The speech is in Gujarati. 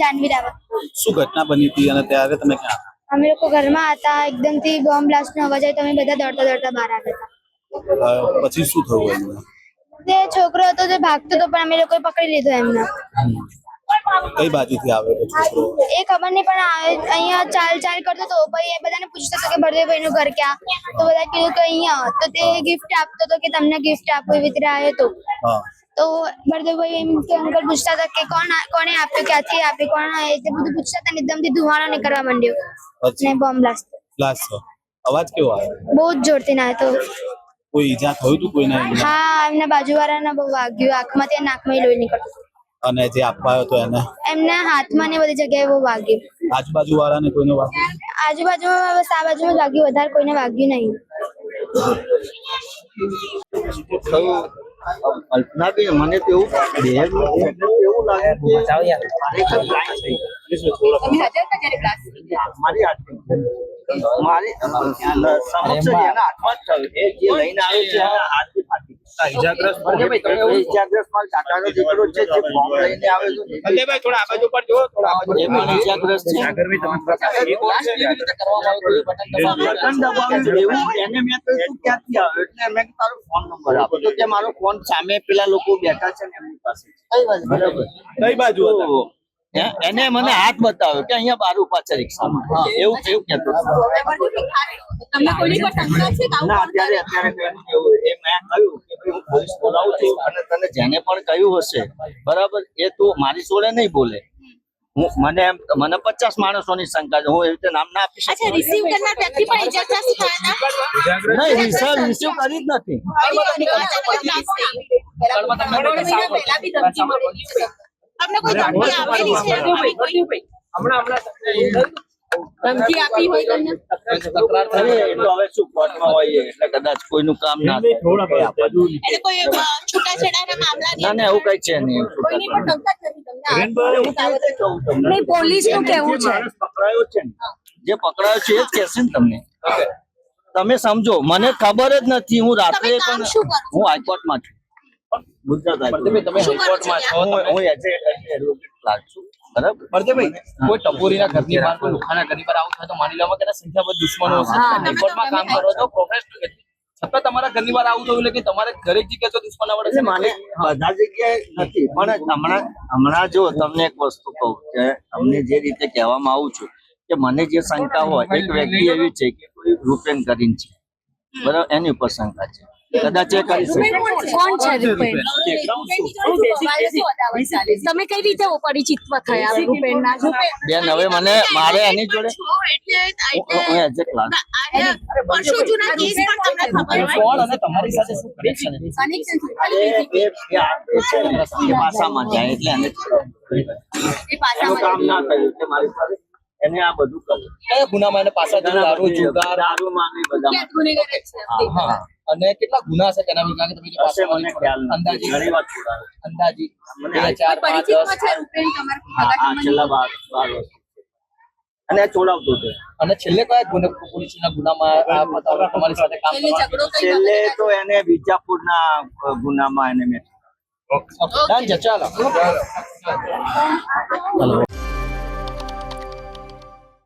જાનવી રાવત શું ઘટના બની હતી અને ત્યારે તમે ક્યાં હતા? અમે લોકો ઘરમાં હતા એકદમથી બોમ્બ બ્લાસ્ટનો અવાજ આવ્યો તો અમે બધા દોડતા દોડતા બહાર આવ્યા હતા. પછી શું થયું એમને તે છોકરો હતો તે ભાગતો હતો પણ અમે લોકોએ પકડી લીધો એમને. કઈ બાજુથી હતો એ ખબર નહીં પણ અહીંયા ચાલ ચાલ કરતો હતો પછી એ બધાને પૂછતો હતો કે ભરદેવભાઈ નું ઘર ક્યાં? તો બધા કીધું કે અહીંયા. તો તે ગિફ્ટ આપતો હતો કે તમને ગિફ્ટ આપો એવી રીતે આવ્યો હતો તો ભરદેવભાઈ એમ કે અંકલ પૂછતા હતા કે કોણ કોને કોણે આપ્યું ક્યાંથી આપ્યું કોણ એ બધું પૂછતા હતા એકદમથી ધુમાડો નીકળવા માંડ્યો. ને બોમ્બ બ્લાસ્ટ. બ્લાસ્ટ અવાજ કેવો આવ્યો? બહુ જ જોરથી ના તો. કોઈ ઈજા થયું હતું કોઈને હા એમના બાજુવાળાને બહુ વાગ્યું. આંખમાં ત્યાં નાકમાં લોહી નીકળતું. અને જે આપવા આવ્યો હતો એને? એમના હાથમાં ને બધી જગ્યાએ બહુ વાગ્યું. આજુબાજુ વાળાને કોઈને વાગ્યું આજુબાજુ બસ આ બાજુમાં વાગ્યું? વધારે કોઈને વાગ્યું નહીં. કલ્પના બી મને તો એવું બે એવું લાગે કે ખરેખર blind થઈ મારી હાથમાં મારી સમક્ષ એના હાથમાં જ થયું. એ જે લઈને આવ્યો છે એના હાથથી એ ઈજાગ્રસ્ત મારો કાકાનો દીકરો છે જે બોમ્બ લઈને આવ્યો હતો ને. એ પણ ઈજાગ્રસ્ત છે. બટન દબાવ્યું એવું એને મેં કહ્યું તું ક્યાંથી આવ્યો? એટલે મેં તારો ફોન નંબર આપો. તો કે મારો ફોન સામે પેલા લોકો બેઠા છે ને એમની પાસે. બરાબર કઈ બાજુ એને મને હાથ બતાવ્યો કે અહીંયા બાર ઊભા છે રિક્ષા એવું એવું કહેતો હતો. તમને કોઈની પર શંકા છે કે આવું ના કોણ કરે? અત્યારે અત્યારે એ મેં કહ્યું કે હું પોલીસ બોલાવું છું અને તને જેને પણ કહ્યું હશે બરાબર એ તું મારી જોડે નહીં બોલે. હું મને એમ મને પચાસ માણસોની શંકા છે. હું એવી રીતે નામ ના આપી અચ્છા શકું રિસીવ કરનાર વ્યક્તિ પણ ઇજાગ્રસ્ત થયા હતા નહીં રિસીવ રિસીવ કરી જ નથી. તમને કોઈ ધમકી આપેલી છે? આવી કોઈ ધમકી આપી હોય તમને? અરે એ તો હવે શું કોર્ટમાં હોઈએ એટલે કદાચ કોઈનું કામ ના થાય. એટલે કોઈ છૂટાછેડાના મામલા ના ના એવું કઈ છે નહીં કોઈની પણ ધમકા જ તમને. નહીં પોલીસનું કેવું છે? પકડાયો છે ને જે પકડાયો છે એ જ કહેશે ને તમને. તમે સમજો મને ખબર જ નથી હું રાત્રે પણ? હું હાઈકોર્ટમાં છું. છતાં તમારા ઘરની વાર આવું થયું એટલે કે તમારે દરેક જગ્યાએ તો દુશ્મન આવડે માને બધા જગ્યાએ નથી પણ હમણાં હમણાં જો તમને એક વસ્તુ કહું કે તમને જે રીતે કહેવામાં આવું છું કે મને જે શંકા હોય એક વ્યક્તિ એવી છે કે કોઈ રૂપેન કરીને છે. બરાબર? એની ઉપર શંકા છે. કદાચ ચેક કરી શકે. કોણ છે? રૂપેન તમે કઈ રીતે પરિચિત થયા રૂપેનના બેન હવે મને મારે એની જોડે સાથે પાસામાં જાય એટલે એને કામ ના થયું મારી પાસે એને આ બધું કર્યું કયા ગુનામાં એને પાછા જુગાર દારૂ જુગાર? દારૂમાં અને કેટલા ગુના છે તેના વિશે? તમે જે હશે મને ખ્યાલ અંદાજી ઘણી વાર છોડાયો. અંદાજી મને આ- ચાર પાંચ દસ. છેલ્લા બાર બાર વર્ષ અને આ છોડાવતો હતો. અને છેલ્લે કયા ગુના પોલીસના ગુનામાં તમારી સાથે કામ છેલ્લે કરવા ઝઘડો છેલ્લે તો એને વિજાપુરના ગુનામાં એને મેં ચાલો